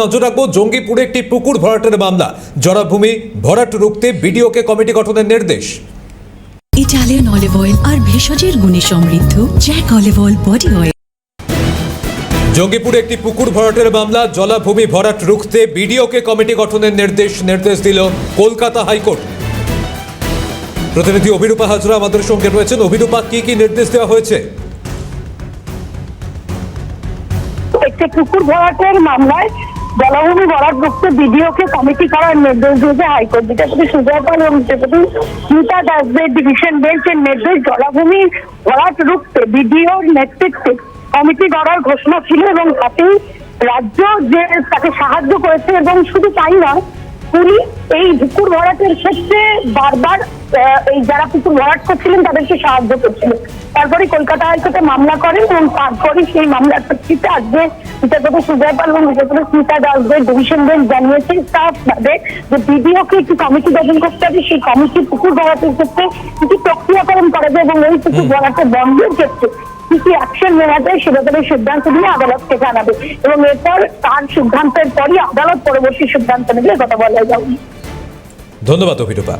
নজর রাখব জঙ্গিপুরে একটি পুকুর ভরাটের মামলা। জলাভূমি ভরাট রুখতে বিডিওকে কমিটি গঠনের নির্দেশ। ইটালিয়ান অলিভ অয়েল আর ভেষজের গুণে সমৃদ্ধ Jack olive oil body oil. জঙ্গিপুরে একটি পুকুর ভরাটের মামলা। জলাভূমি ভরাট রুখতে বিডিওকে কমিটি গঠনের নির্দেশ নির্দেশ দিল কলকাতা হাইকোর্ট। প্রতিনিধি অভিরূপা হাজরা আমাদের সঙ্গে রয়েছেন। অভিরূপা কি কি নির্দেশ দেওয়া হয়েছে? একটি পুকুর ভরাটের মামলায় জলাভূমি রুখতে বিডিওকে কমিটি করার নির্দেশ দিয়েছে হাইকোর্ট। বিচারপতি এবং বিচারপতি দাসদের ডিভিশন বেঞ্চের নির্দেশ জলাভূমি ভরাট রুখতে বিডিওর নেতৃত্বে কমিটি গড়ার ঘোষণা ছিল এবং তাতেই রাজ্য যে তাকে সাহায্য করেছে এবং শুধু তাই নয় পুলিশ এই পুকুর ভরাটের ক্ষেত্রে বারবার এই যারা পুকুর ভরাট করছিলেন তাদেরকে সাহায্য করছিল। তারপরে কলকাতা হাইকোর্টে মামলা করেন এবং তারপরে সেই মামলার প্রেক্ষিতে আজকে বিচারপতি সুজয় পাল এবং বিচারপতি স্মিতা দাসদের ডিভিশন বেঞ্চ জানিয়েছে তার বাদে যে বিডিওকে একটি কমিটি গঠন করতে হবে সেই কমিটি পুকুর ভরাটের ক্ষেত্রে কিছু প্রক্রিয়াকরণ করা যায় এবং এই পুকুর ভরাটের বন্ধের ক্ষেত্রে কি কি অ্যাকশন নেওয়া যায় সে ব্যাপারে সিদ্ধান্ত নিয়ে আদালতকে জানাবে। এবং এরপর তার সিদ্ধান্তের পরই আদালত পরবর্তী সিদ্ধান্ত নেবে কথা বলা যাবে। ধন্যবাদ অভিরূপা।